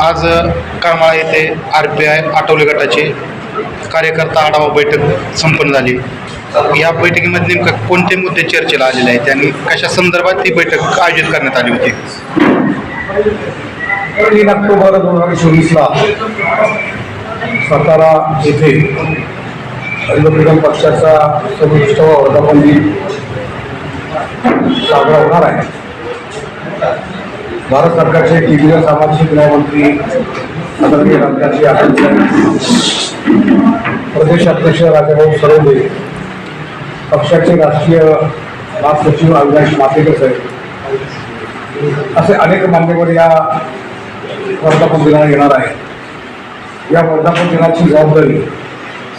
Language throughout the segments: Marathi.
आज करमाळा येथे आर पी आय आठवले गटाचे कार्यकर्ता आढावा बैठक संपन्न झाली. या बैठकीमध्ये नेमकं कोणते मुद्दे चर्चेला आलेले आहेत आणि कशा संदर्भात ती बैठक आयोजित करण्यात आली होती? तीन ऑक्टोबर दोन हजार चोवीसला सातारा येथे रिपब्लिकन पक्षाचा सदुसष्टावा वर्धापन दिन साजरा होणार आहे. भारत सरकारचे केंद्रीय सामाजिक न्यायमंत्री आदरणीय राज्याचे अटल प्रदेश अध्यक्ष राजाभाऊ सरवदे पक्षाचे राष्ट्रीय महासचिव अविनाश मातेकर साहेब असे अनेक मान्यवर या वर्धापन दिनाला येणार आहे या वर्धापन दिनाची जबाबदारी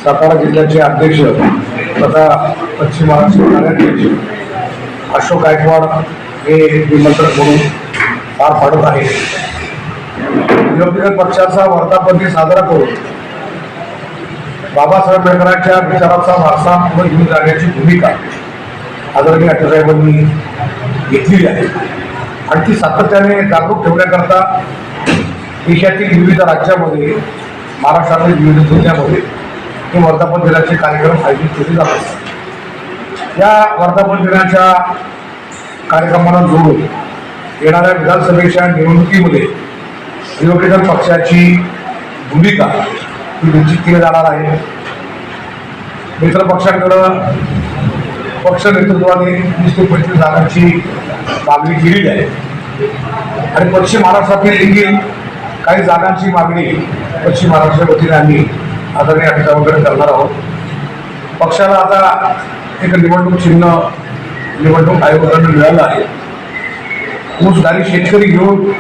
सातारा जिल्ह्याचे अध्यक्ष तथा पश्चिम महाराष्ट्र कार्याध्यक्ष अशोक गायकवाड हे निमंत्रक म्हणून पार पाडत आहे. विरोधी पक्षाचा वर्धापन दिन साजरा करून बाबासाहेब आंबेडकरांच्या विचाराचा वारसा पुढे घेऊन जाण्याची भूमिका आदरणीय अटलसाहेबांनी घेतलेली आहे. आणि ती सातत्याने जागरूक ठेवण्याकरता देशातील विविध राज्यामध्ये महाराष्ट्रातील विविध जिल्ह्यामध्ये हे वर्धापन दिनाचे कार्यक्रम आयोजित केले जात असतात या वर्धापन दिनाच्या कार्यक्रमाला जोडून येणाऱ्या विधानसभेच्या निवडणुकीमध्ये रिपब्लिकन पक्षाची भूमिका ही निश्चित केली जाणार आहे. मित्र पक्षांकडं पक्ष नेतृत्वाने वीस ते पंचवीस जागांची मागणी केलेली आहे. आणि पश्चिम महाराष्ट्रातील देखील काही जागांची मागणी पश्चिम महाराष्ट्राच्या वतीने आम्ही आदरणीय अटकावकडे करणार आहोत. पक्षाला आता एक निवडणूक चिन्ह निवडणूक आयोगाकडून मिळालं आहे. ऊसधारी शेतकरी घेऊन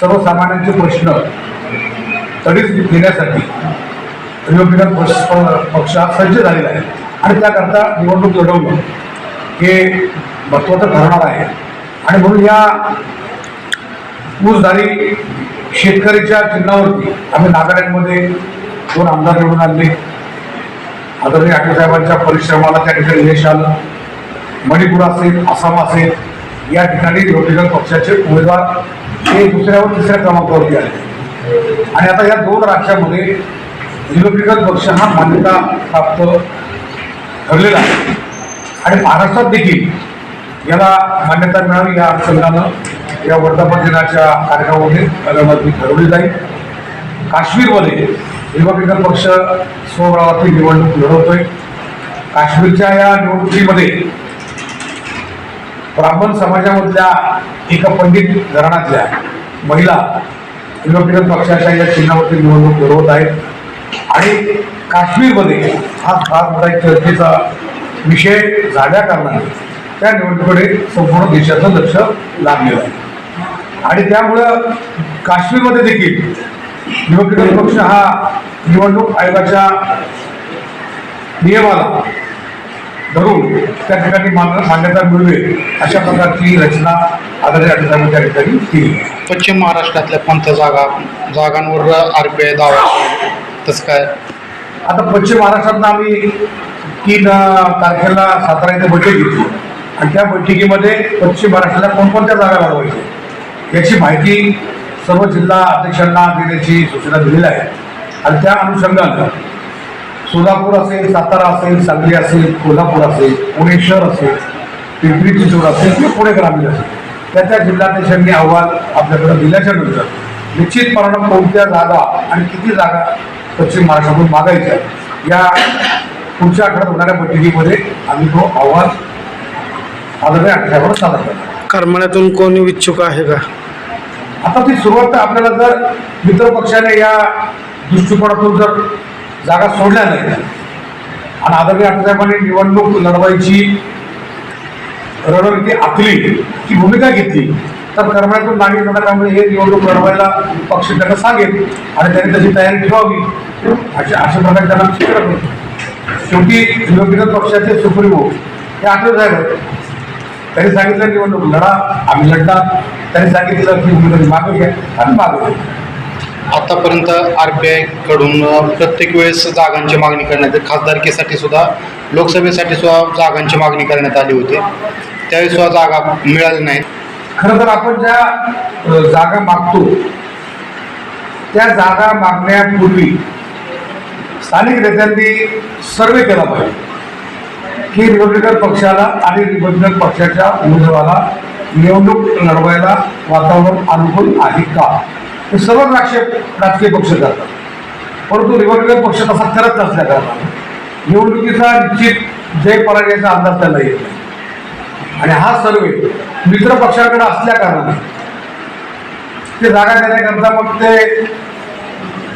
सर्वसामान्यांचे प्रश्न तडीच घेण्यासाठी रिपब्लिकन पक्ष पक्ष सज्ज झालेला आहे. आणि त्याकरता निवडणूक लढवणं हे महत्त्वाचं ठरणार आहे. आणि म्हणून या ऊसधारी शेतकऱ्याच्या चिन्हावरती आम्ही नागालँडमध्ये दोन आमदार निवडून आणले. आदरणीय अटल साहेबांच्या परिश्रमाला त्या ठिकाणी यश आलं. मणिपूर असेल आसाम असेल या ठिकाणी रिपब्लिकन पक्षाचे उमेदवार हे दुसऱ्यावर तिसऱ्या क्रमांकावरती आले आणि आता या दोन राज्यामध्ये रिपब्लिकन पक्ष हा मान्यता प्राप्त ठरलेला आहे. आणि महाराष्ट्रात देखील याला मान्यता मिळावी या अनुषंगानं या वर्धापन दिनाच्या कार्यक्रमामध्ये करण्याची ठरवली जाईल. काश्मीरमध्ये रिपब्लिकन पक्ष स्वबळावरती निवडणूक लढवतोय. काश्मीरच्या या निवडणुकीमध्ये ब्राह्मण समाजामधल्या एका पंडित घराण्यातल्या महिला रिपब्लिकन पक्षाच्या या चिन्हावरती निवडणूक लढवत आहेत. आणि काश्मीरमध्ये हा फार मोठा चर्चेचा विषय झाल्याकारणाने त्या निवडणुकीकडे संपूर्ण देशाचं लक्ष लागलेलं आहे. आणि त्यामुळं काश्मीरमध्ये देखील रिपब्लिकन पक्ष हा निवडणूक आयोगाच्या नियमाला धरून त्या ठिकाणी मान- मान्यता मिळवेल अशा प्रकारची रचना आदरणीय त्या ठिकाणी केली. पश्चिम महाराष्ट्रातल्या कोणत्या जागा जागांवर आर पी आय दावा? तसं काय? आता पश्चिम महाराष्ट्रात आम्ही तीन तारखेला सातारा इथे बैठक घेतली. आणि त्या बैठकीमध्ये पश्चिम महाराष्ट्राला कोणकोणत्या जागा वाढवायच्या याची माहिती सर्व जिल्हा अध्यक्षांना देण्याची सूचना दिलेल्या आहे. आणि त्या अनुषंगानं सोलापूर असेल सातारा असेल सांगली असेल कोल्हापूर असेल पुणे शहर असेल पिंपरी चिंचवड असेल किंवा पुणे ग्रामीण असेल त्या त्या जिल्हाध्यक्षांनी अहवाल आपल्याकडे दिल्याच्या नंतर निश्चितपणानं कोणत्या जागा आणि किती जागा पश्चिम महाराष्ट्रातून मागायच्या या पुढच्या आठवड्यात होणाऱ्या बैठकीमध्ये आम्ही तो अहवाल आदरणीय आठवड्यावर सादर करणार करमाळ्यातून कोणी इच्छुक आहे का? आता ती सुरुवात आपल्याला जर मित्र पक्षाने या दृष्टिकोनातून जर जागा सोडल्या नाही आणि आदरणीय आठसाहेबांनी निवडणूक लढवायची रणनीती आखली ती भूमिका घेतली. तर कर्मण्यातून मागे नाटकामध्ये हे निवडणूक लढवायला पक्ष त्यांना सांगेल आणि त्यांनी त्याची तयारी ठेवावी. अशा अशा प्रकारे त्यांना सूचना करतो शेवटी रिपब्लिकन पक्षाचे सुप्रिमो हे आठवत साहेब त्यांनी सांगितलं निवडणूक लढा आम्ही लढणार. त्यांनी सांगितलं की उमेदवारी मागे घ्या आम्ही मागे घ्या आतापर्यंत आर बी आयकडून प्रत्येक वेळेस जागांची मागणी करण्यात येते. खासदारकीसाठी सुद्धा लोकसभेसाठी सुद्धा जागांची मागणी करण्यात आली होती. त्यावेळी सुद्धा जागा मिळाल्या नाहीत. खरं तर आपण ज्या जागा मागतो त्या जागा मागण्यापूर्वी स्थानिक नेत्यांनी सर्वे केला पाहिजे. की रिपब्लिकन पक्षाला आणि रिपब्लिकन पक्षाच्या उमेदवाराला निवडणूक लढवायला वातावरण अनुकूल आहे का? हे सर्व राजकीय राजकीय पक्ष करतात. परंतु रिपब्लिकन पक्ष तसा करत नसल्या कारणाने निवडणुकीचा निश्चित जय पराजयाचा अंदाज त्याला येत नाही. आणि हा सर्वे मित्र पक्षाकडे असल्या कारणाने ते जागा देण्याकरता मग ते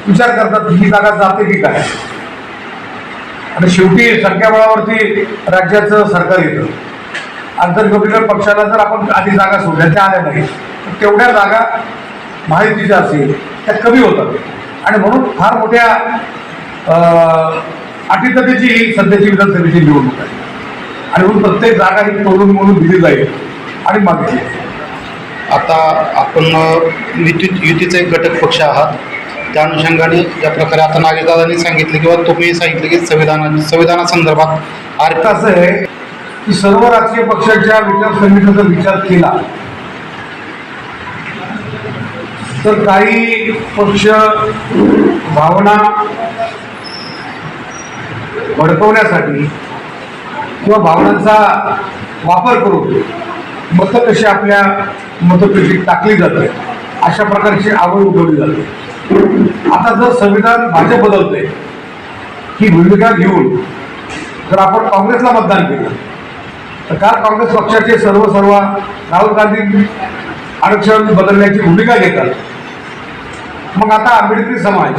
विचार करतात की ही जागा जाते की काय? आणि शेवटी संख्याबळावरती राज्याचं सरकार येतं. आणि जर रिपब्लिकन पक्षाला जर आपण आधी जागा सोडल्या त्या आल्या नाही तर तेवढ्या जागा माहितीच्या असेल त्या कमी होतात. आणि म्हणून फार मोठ्या अटीतटीची सध्याची विधानसभेची निवडणूक आहे. आणि म्हणून प्रत्येक जागा ही तोडून मोडून दिली जाईल आणि मागितली. आता आपण युती युतीचा एक घटक पक्ष आहात. त्या अनुषंगाने ज्या प्रकारे आता नागेशदादांनी सांगितले किंवा तुम्ही सांगितले की संविधाना संविधानासंदर्भात अर्थ असं आहे की सर्व राजकीय पक्षांच्या जर विचार केला तर काही पक्ष भावना भडकवण्यासाठी किंवा भावनांचा वापर करून मतं कशी आपल्या मतपेटीत टाकली जाते अशा प्रकारची आवड उठवली जाते. आता जर संविधान भाजप बदलते ही भूमिका घेऊन जर आपण काँग्रेसला मतदान केलं तर काल काँग्रेस पक्षाचे सर्व सर्व राहुल गांधी आरक्षण बदलण्याची भूमिका घेतात? मग आता आंबेडकरी समाज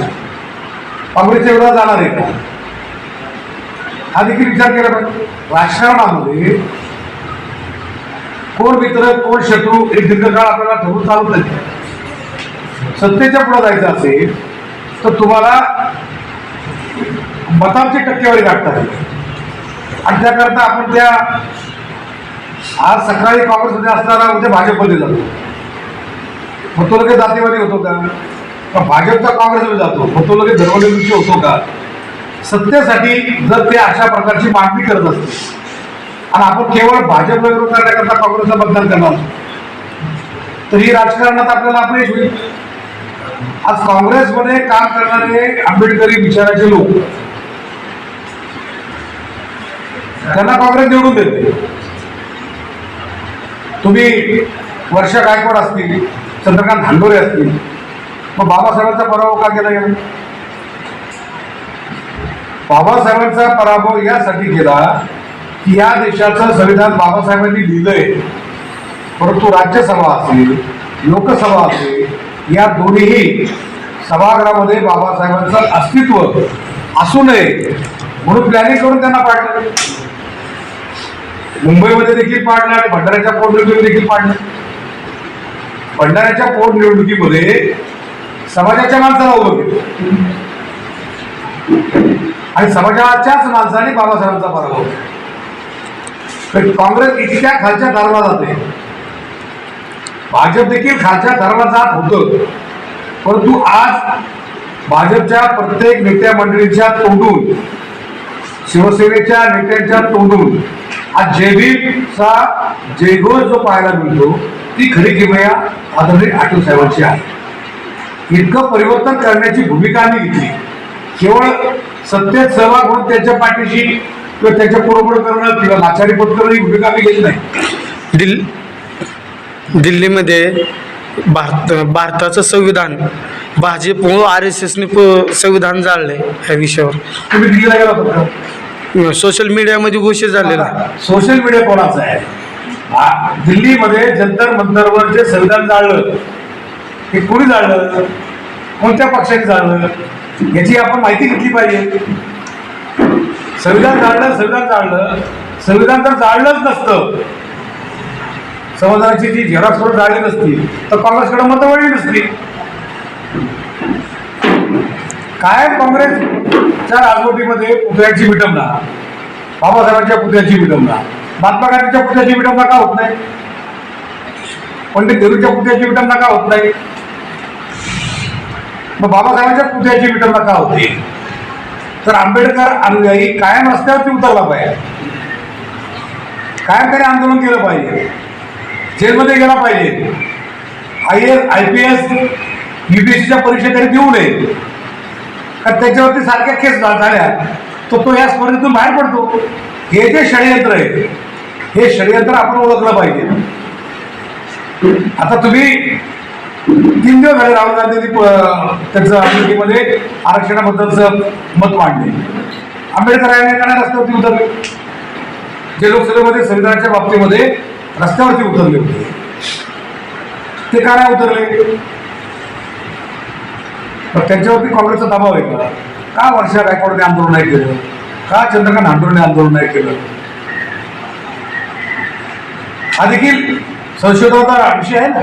काँग्रेस एवढा जाणार आहे का हा देखील विचार केला पाहिजे. राजकारणामध्ये कोण मित्र कोण शत्रू एक दीर्घकाळ आपल्याला ठरवून चालत नाही. सत्तेच्या पुढे जायचं असेल तर तुम्हाला मतांची टक्केवारी गाठतात आणि त्याकरता आपण त्या आज सकाळी काँग्रेसमध्ये असताना उद्या भाजपमध्ये जातो. मग तो लगेच जातीवादी होतो का? भाजपचा काँग्रेसमध्ये जातो. मग तो लगेच धर्मनिरपेक्ष होतो का? सत्तेसाठी जर ते अशा प्रकारची मागणी करत असते आणि आपण केवळ भाजपला विरोध करण्याकरता काँग्रेसला मतदान करणार तर ही राजकारणात आपल्याला अपयश होईल आज काँग्रेसमध्ये काम करणारे आंबेडकरी विचाराचे लोक त्यांना काँग्रेस निवडून देते तुम्ही वर्षा गायकवाड असतील चंद्रकांत धांडोरे असतील मग बाबासाहेबांचा पराभव का केला गेला बाबासाहेबांचा पराभव यासाठी केला की या देशाचं संविधान बाबासाहेबांनी लिहिलंय. परंतु राज्यसभा असेल लोकसभा असेल या दोन्हीही सभागृहामध्ये बाबासाहेबांचं अस्तित्व असू नये म्हणून प्लॅनिंग करून त्यांना पाडलं. मुंबईमध्ये देखील पाडलं आणि भंडाऱ्याच्या पोटनिवडणुकीमध्ये देखील पाडलं. भंडाऱ्याच्या पोटनिवडणुकीमध्ये समाजाच्या माणसाला उभं केलं आणि समाजाच्याच माणसाने बाबासाहेबांचा पराभव तर काँग्रेस इतक्या खालच्या धर्मात जाते. भाजप देखील खालच्या दारला जात होतं. परंतु आज भाजपच्या प्रत्येक नेत्या मंडळीच्या तोंडून शिवसेनेच्या नेत्यांच्या तोंडून आज जयभीमचा जयघोष जो पाहायला मिळतो ती खरी किमया आदरणीय आठव साहेबांची आहे. इतकं परिवर्तन करण्याची भूमिका आम्ही घेतली. केवळ सत्तेत सहभाग होऊन त्यांच्या पाठीशी किंवा त्यांच्या पुरोपुढं करणं किंवा लाचारी पत्करणं ही भूमिका आम्ही घेतली नाही. दिल दिल्लीमध्ये भारत भारताचं संविधान भाजप व आर एस एसने संविधान जाळलंय या विषयावर. तुम्ही दिल्लीला गेला होता सोशल मीडियामध्ये घोषित झालेला. सोशल मीडिया कोणाचं आहे? दिल्लीमध्ये जंतर मंतरवर जे संविधान जाळलं हे कोणी जाळलं कोणत्या पक्षाने जाळलं याची आपण माहिती घेतली पाहिजे. संविधान जाळलं संविधान जाळलं संविधान तर जाळलंच नसतं. संविधानाची जी झेरॉक्स जाळली नसती तर काँग्रेसकडे मतं वळली नसती. काय काँग्रेसच्या राजवटीमध्ये पुतळ्याची विटंबना बाबासाहेबांच्या पुतळ्याची विटंबना महात्मा गांधीच्या पुतळ्याची विटंबना का होत नाही? पंडित नेहरूच्या पुतळ्याची विटंबना का होत नाही? मग बाबासाहेबांच्या पुतळ्याची विटंबना का होती? तर आंबेडकर अनुयायी कायम रस्त्यावरती उतरला पाहिजे. कायम त्याने आंदोलन केलं पाहिजे. जेलमध्ये गेला पाहिजे. I S I P S युपीएससीच्या परीक्षा तरी देऊ नये. कारण त्याच्यावरती सारख्या केस झाल्या. तर तो या स्पर्धेतून बाहेर पडतो. हे जे षडयंत्र आहे हे षडयंत्र आपण ओळखलं पाहिजे. आता तुम्ही तीन दिवस झाले राहुल गांधींनी त्यांचं अमेरिकेमध्ये आरक्षणाबद्दलचं मत मांडले. आंबेडकरांनी त्यांना नाही रस्त्यावरती उतरले. जे लोकसभेमध्ये संविधानाच्या बाबतीमध्ये रस्त्यावरती उतरले होते. ते का नाही उतरले? त्यांच्यावरती काँग्रेसचा दबाव आहे का? का वर्षा गायकवाडने आंदोलन नाही केलं? का चंद्रकांत हांडोरने आंदोलन नाही केलं? हा देखील संशोधनाचा विषय आहे ना.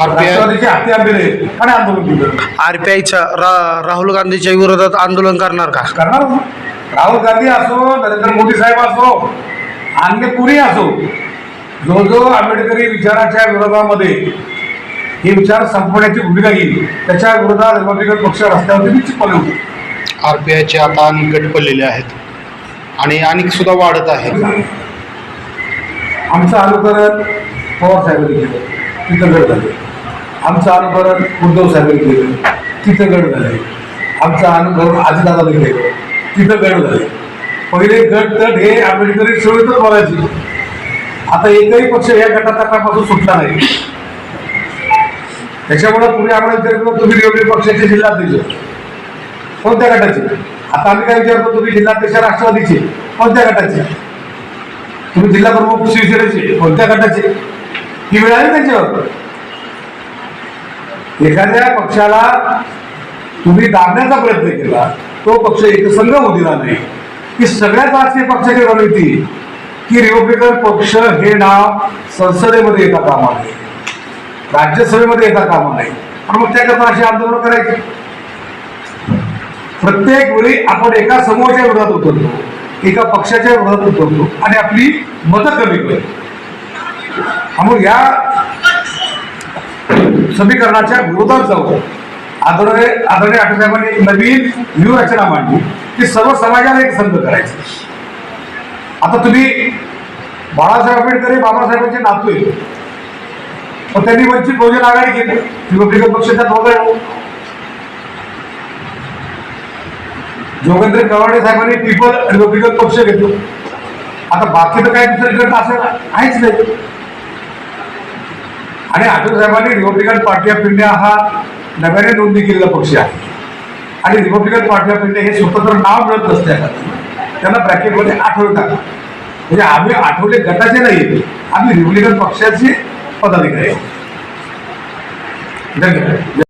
आर पी आय राष्ट्रवादीचे हाती आंबेले का नाही आंदोलन केलं? आर पी आयच्या रा राहुल गांधीच्या विरोधात आंदोलन करणार का? करणार. राहुल गांधी असो नरेंद्र मोदी साहेब असो अन्य कुणी असो जो जो आंबेडकरी विचाराच्या विरोधामध्ये हे विचार संपवण्याची भूमिका घेईल त्याच्या विरोधात रिपब्लिकन पक्ष रस्त्यावरती निश्चितपणे उतरेल. आर पी आयचे आता अनेक गट पडलेले आहेत आणि अनेक सुद्धा वाढत आहेत. आमचं अनुकरण पवार साहेबांनी केलं. तिथं गड झाले. आमचं अनुकरण उद्धव साहेबांनी केलं तिथं गड झाले. आमचं अनुकरण आजीदादाने केलं तिथं गड झाले. पहिले गट तट हे आंबेडकरी सवयीतच बोलायचे. आता एकही पक्ष या गटातटापासून सुटला नाही. त्याच्यामुळे तुम्ही आंबेडकर विचारतो तुम्ही निवडणूक पक्षाचे जिल्हाध्यक्ष. कोणत्या गटाचे? आता आम्ही काय विचारतो तुम्ही जिल्हाध्यक्ष राष्ट्रवादीचे. कोणत्या गटाचे? तुम्ही जिल्हा प्रमुख शिवसेनेचे. कोणत्या गटाचे? ही वेळ आहे त्यांच्यावर. एखाद्या पक्षाला तुम्ही दाबण्याचा प्रयत्न केला तो पक्ष एकसंघ होऊ दिला नाही. की सगळ्यात राजकीय पक्षाची रणनीती की रिपब्लिकन पक्ष हे नाव संसदेमध्ये येता कामा नये राज्यसभेमध्ये येता कामा नये आणि मग त्याकरता अशी आंदोलन करायची. प्रत्येक वेळी आपण एका समूहाच्या विरोधात उतरतो एका पक्षाच्या विरोधात उतरतो आणि आपली मतं कमी करतो. मग या समीकरणाच्या विरोधात जाऊ आदरणीय आदरणीय आठवसाहेबांनी एक नवीन व्यूहरचना मांडली. की सर्व समाजाला एक संघ करायचं. आता तुम्ही बाळासाहेब आंबेडकर हे बाबासाहेबांचे नातू आहेत. पण त्यांनी वंचित बहुजन आघाडी केली. रिपब्लिकन पक्ष त्यात वगळला जोगेंद्र कवाडे साहेबांनी पीपल रिपब्लिकन पक्ष घेतलं. आता बाकी तर काय दुसरं गट असेल आहेच नाही. आणि आठवले साहेबांनी रिपब्लिकन पार्टी ऑफ इंडिया हा नव्याने नोंदणी केलेला पक्ष आहे. आणि रिपब्लिकन पार्टी ऑफ इंडिया हे स्वतंत्र नाव मिळत नसल्यानं त्यांना ब्रॅकेटमध्ये आठवले टाका. म्हणजे आम्ही आठवले गटाचे नाही आम्ही रिपब्लिकन पक्षाचे पदाधिकारी आहे. धन्यवाद.